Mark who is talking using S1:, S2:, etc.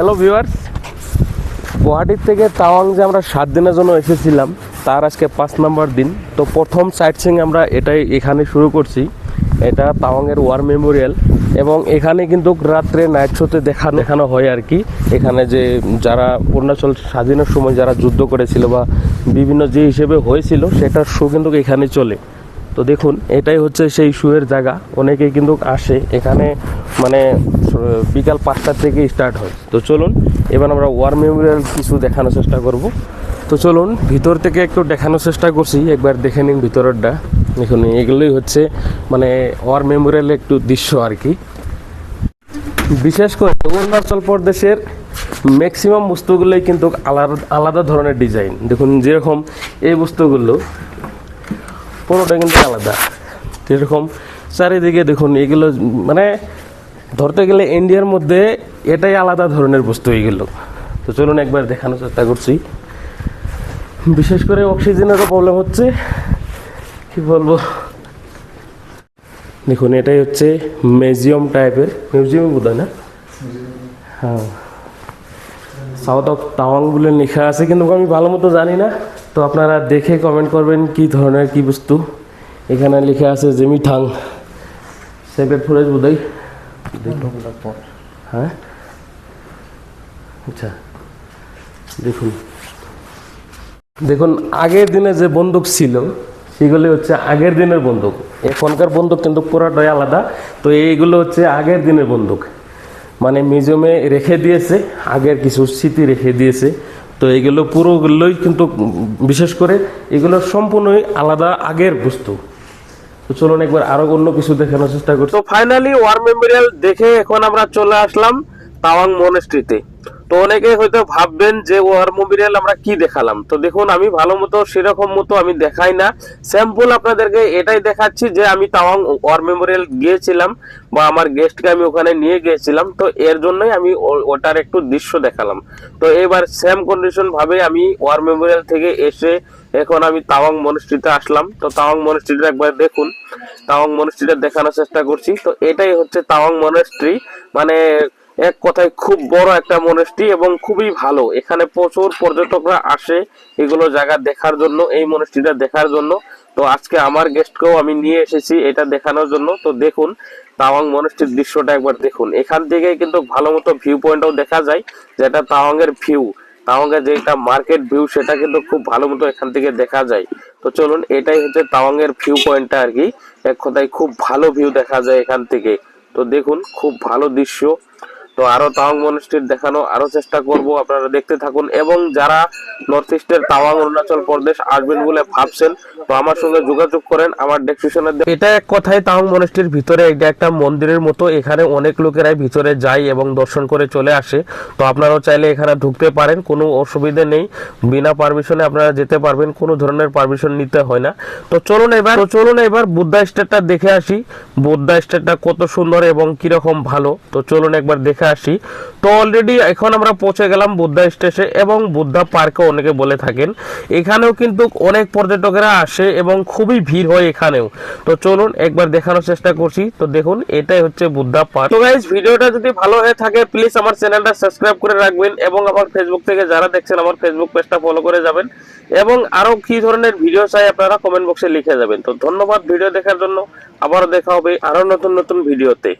S1: Hello viewers গুয়াহাটির থেকে তাওয়াং যে আমরা সাত দিনের জন্য এসেছিলাম, তার আজকে পাঁচ নম্বর দিন। তো প্রথম সাইট সিং আমরা এটাই এখানে শুরু করছি। এটা তাওয়াংয়ের ওয়ার মেমোরিয়াল এবং এখানে কিন্তু রাত্রে নাইট শোতে দেখানো দেখানো হয় আর কি। এখানে যে যারা অরুণাচল স্বাধীনের সময় যারা যুদ্ধ করেছিল বা বিভিন্ন যে হিসেবে হয়েছিল, সেটার শো কিন্তু এখানে চলে। তো দেখুন, এটাই হচ্ছে সেই শুয়ের জায়গা। অনেকেই কিন্তু আসে। এখানে মানে বিকাল পাঁচটা থেকে স্টার্ট হয়। তো চলুন, এবার আমরা ওয়ার মেমোরিয়াল কিছু দেখানোর চেষ্টা করব। তো চলুন, ভিতর থেকে একটু দেখানোর চেষ্টা করছি। একবার দেখে নিন ভিতরেরটা দেখুন, এগুলোই হচ্ছে মানে ওয়ার মেমোরিয়াল একটু দৃশ্য আর কি। বিশেষ করে অরুণাচল প্রদেশের ম্যাক্সিমাম বস্তুগুলোই কিন্তু আলাদা আলাদা ধরনের ডিজাইন দেখুন, যেরকম এই বস্তুগুলো, পুরোটা কিন্তু আলাদা। যেরকম চারিদিকে দেখুন, এগুলো মানে ধরতে গেলে ইন্ডিয়ার মধ্যে এটাই আলাদা ধরনের বস্তু এগুলো তো চলুন একবার দেখানোর চেষ্টা করছি। বিশেষ করে অক্সিজেনেরও প্রবলেম হচ্ছে। কি বলব? দেখুন, এটাই হচ্ছে মিউজিয়াম টাইপের মিউজিয়াম বোধ হয় না? হ্যাঁ। সাউথ অফ তাওয়াং বলে লেখা আছে, কিন্তু আমি ভালো মতো জানি না। তো আপনারা দেখে কমেন্ট করবেন কি ধরনের কি বস্তু। এখানে লেখা আছে জেমি সেক্রেট ফরেস্ট বোধ হয় হ্যাঁ? আচ্ছা দেখুন। দেখুন, আগের দিনে যে বন্দুক ছিল, সেগুলি হচ্ছে আগের দিনের বন্দুক। এখনকার বন্দুক কিন্তু পুরোটাই আলাদা। তো এইগুলো হচ্ছে আগের দিনের বন্দুক। মানে মিউজিয়ামে রেখে দিয়েছে, আগের কিছু স্মৃতি রেখে দিয়েছে। তো এগুলো পুরোগুলোই কিন্তু বিশেষ করে এগুলো সম্পূর্ণই আলাদা আগের বস্তু। তো চলুন একবার আরও অন্য কিছু দেখানোর চেষ্টা করি তো ফাইনালি ওয়ার মেমোরিয়াল দেখে এখন আমরা চলে আসলাম তাওয়াং মনেস্ট্রিতে তো। অনেকে হয়তো ভাববেন যে ওয়ার মেমোরিয়াল আমরা কি দেখালাম? তো দেখুন, আমি ভালো মতো, সেরকম মতো আমি দেখাই না। স্যাম্পল আপনাদেরকে এটাই দেখাচ্ছি যে আমি তাওয়াং ওয়ার মেমোরিয়াল গিয়েছিলাম বা আমার গেস্টকে আমি ওখানে নিয়ে গিয়েছিলাম। তো এর জন্যই আমি ওটার একটু দৃশ্য দেখালাম। তো এবার সেম কন্ডিশন ভাবে আমি ওয়ার মেমোরিয়াল থেকে এসে এখন আমি তাওয়াং মনস্ট্রিতে আসলাম। তো তাওয়াং মনস্ট্রিটা একবার দেখুন। তাওয়াং মনস্ট্রিটা দেখানোর চেষ্টা করছি। তো এটাই হচ্ছে তাওয়াং মনস্ট্রি মানে এক কথায় খুব বড় একটা মনস্ট্রি এবং খুবই ভালো। এখানে প্রচুর পর্যটকরা আসে এগুলো জায়গা দেখার জন্য, এই মনস্ট্রিটা দেখার জন্য। তো আজকে আমার গেস্টকেও আমি নিয়ে এসেছি এটা দেখানোর জন্য। তো দেখুন, তাওয়াং মনস্ট্রির দৃশ্যটা একবার দেখুন। এখান থেকে কিন্তু ভালো মতো ভিউ পয়েন্টও দেখা যায়, যেটা তাওয়াং এর ভিউ তাওয়াংয়ের যেটা মার্কেট ভিউ সেটা কিন্তু খুব ভালো মতো এখান থেকে দেখা যায়। তো চলুন, এটাই হচ্ছে তাওয়াঙ্গের ভিউ পয়েন্টটা আর কি। এক কথায় খুব ভালো ভিউ দেখা যায় এখান থেকে। তো দেখুন, খুব ভালো দৃশ্য। তো আরও তাওয়াং মনস্ট্রিট দেখানো আরও চেষ্টা করব, আপনারা দেখতে থাকুন। এবং যারা নর্থ ইস্টের তাওয়াং অরুণাচল প্রদেশ আসবেন বলে ভাবছেন, তো আমার সঙ্গে যোগাযোগ করেন, আমার ডেসক্রিপশনে এটা এক কথায় তাওয়াং মনস্ট্রির ভিতরে, এটা একটা মন্দিরের মতো, এখানে অনেক লোকেরাই ভিতরে যায় এবং দর্শন করে চলে আসে। তো আপনারাও চাইলে এখানে ঢুকতে পারেন, কোনো অসুবিধা নেই। বিনা পারমিশনে আপনারা যেতে পারবেন, কোনো ধরনের পারমিশন নিতে হয় না। তো চলুন এবার, তো চলুন এবার বুদ্ধা স্টেটটা দেখে আসি। বুদ্ধা স্টেটটা কত সুন্দর এবং কীরকম ভালো। তো চলুন একবার দেখে আসি তো অলরেডি এখন আমরা পৌঁছে গেলাম বুদ্ধা স্টেশনে এবং বুদ্ধা পার্কে অনেকে বলে থাকেন। এখানেও কিন্তু অনেক পর্যটকেরা আসে এবং খুবই ভিড় হয় এখানেও। তো চলুন একবার দেখানোর চেষ্টা করছি। তো দেখুন, এটাই হচ্ছে বুদ্ধা পার্ক তো গাইজ ভিডিওটা যদি ভালো হয়ে থাকে প্লিজ আমার চ্যানেলটা সাবস্ক্রাইব করে রাখবেন এবং আমার ফেসবুক থেকে যারা দেখছেন, আমার ফেসবুক পেজটা ফলো করে যাবেন। এবং আরও কি ধরনের ভিডিও চাই আপনারা কমেন্ট বক্সে লিখে যাবেন। তো ধন্যবাদ ভিডিও দেখার জন্য। আবারও দেখা হবে আরও নতুন নতুন ভিডিওতে